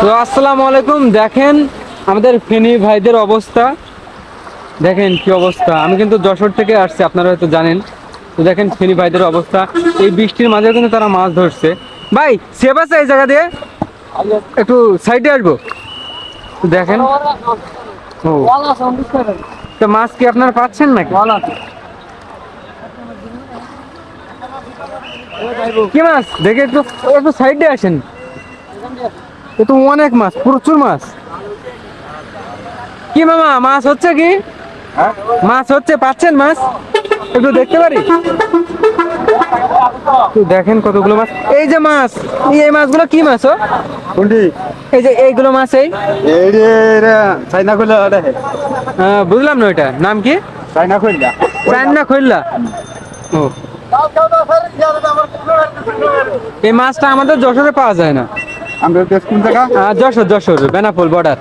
তো আসসালামু আলাইকুম, দেখেন আমাদের ফেনী ভাইদের অবস্থা। দেখেন কি অবস্থা। আমি কিন্তু যশোর থেকে আসছি, আপনারা হয়তো জানেন। তো দেখেন ফেনী ভাইদের অবস্থা। এই বৃষ্টির মাঝেও কিন্তু তারা মাছ ধরছে। ভাই, সেব আছে এই জায়গা দিয়ে? একটু সাইডে আসব। দেখেন। ও। তো মাছ কি আপনারা পাচ্ছেন নাকি? কি মাছ? দেখে একটু একটু সাইডে আসেন। এ তো অনেক মাছ প্রচুর মাছ। কি মামা মাছ হচ্ছে কি? মাছ হচ্ছে পাচ্ছেন মাছ? একটু দেখতে পারি? দেখেন কতগুলো মাছ। এই যে মাছ এই মাছগুলো কি মাছ ও? কোনটি? এই যে এইগুলো মাছ এই? চাইনা কইলা ওটা। হে আহ, বুঝলাম না ওইটা। নাম কি? চাইনা কইলা চান্না খৈল্লা ও। এই মাছটা আমাদের যশোরে পাওয়া যায় না। আমরা দেশ কোন জায়গা? যশোর যশোর বেনাপোল বর্ডার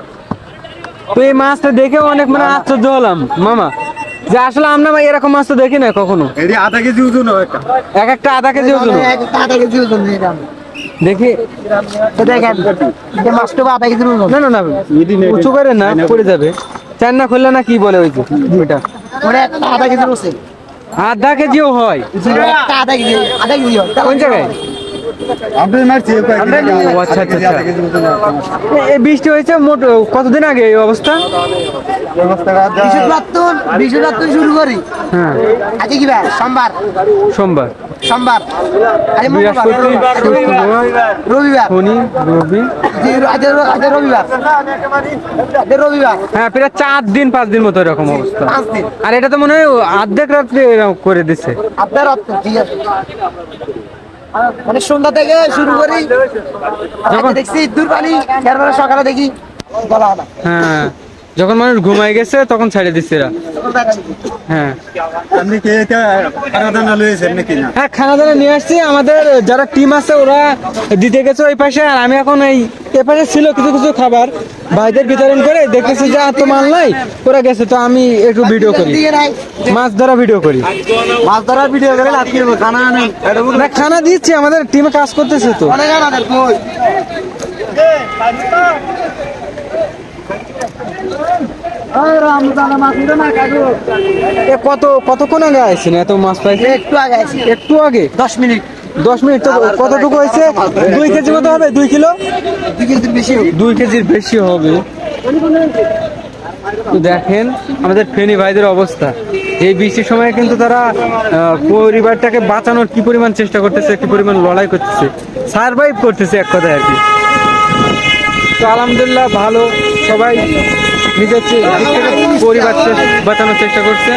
তো এই মাছটা দেখে অনেক মানে আশ্চর্য হলাম। মামা যে আসলে আমরা ভাই এরকম মাছ তো দেখি না কখনো? আধা কেজি ওজন হয় একটা। এক একটা আধা কেজি ওজন দেখি। না না না উঁচু করে না পড়ে যাবে। খুললে না কি বলে ওই যে ওইটা? আধা কেজিও হয়। আধা কেজি ওজন হয়। একটা এ- এই বৃষ্টি হয়েছে মোট কতদিন আগে এই অবস্থা? শুরু করি। হ্যাঁ। আজকে কি বার? সোমবার। সোমবার। সোমবার। রবিবার। শনি রবি। আজ- আজ আজ রবিবার। রবিবার। হ্যাঁ প্রায় চার দিন পাঁচ দিন মতো এরকম অবস্থা। আর এটা তো মনে হয় অর্ধেক রাত্রে এরকম করে দিচ্ছে আপনার অর্থ ঠিক আছে। মানে সন্ধ্যা থেকে শুরু করি। দেখছি দূর পানি এরপরে সকালে দেখি। বলা হয় না যখন মানুষ ঘুমাই গেছে তখন ছেড়ে দিচ্ছে এরা। হ্যাঁ। আপনি কি এটা খানাদানা লয়েছেন নাকি না? হ্যাঁ খানা দানা নিয়ে আসছি। আমাদের যারা টিম আছে ওরা দিতে গেছে ওই পাশে। আর আমি এখন এই এ পাশে ছিল কিছু কিছু খাবার। ভাইদের বিতরণ করে দেখতেছি যে আর তো মাল নাই ওরা গেছে তো আমি একটু ভিডিও করি। মাছ ধরা ভিডিও করি। মাছ ধরার ভিডিও করে খানা না খানা দিচ্ছি আমাদের টিমে কাজ করতেছে তো। কত কতক্ষণ আগে আইছেন? এত মাছ পাইছে একটু আগে একটু আগে? দশ মিনিট। দশ মিনিট তো কতটুকু হয়েছে? দুই কেজি মতো হবে? দুই কিলো? দুই কেজির বেশি হবে। দেখেন আমাদের ফেনী ভাইদের অবস্থা। এই বৃষ্টির সময় কিন্তু তারা পরিবারটাকে বাঁচানোর কি পরিমাণ চেষ্টা করতেছে, কি পরিমাণ লড়াই করতেছে সার্ভাইভ করতেছে এক কথায় আর কি। তো আলহামদুলিল্লাহ ভালো, সবাই নিজের পরিবার বাঁচানোর চেষ্টা করছে।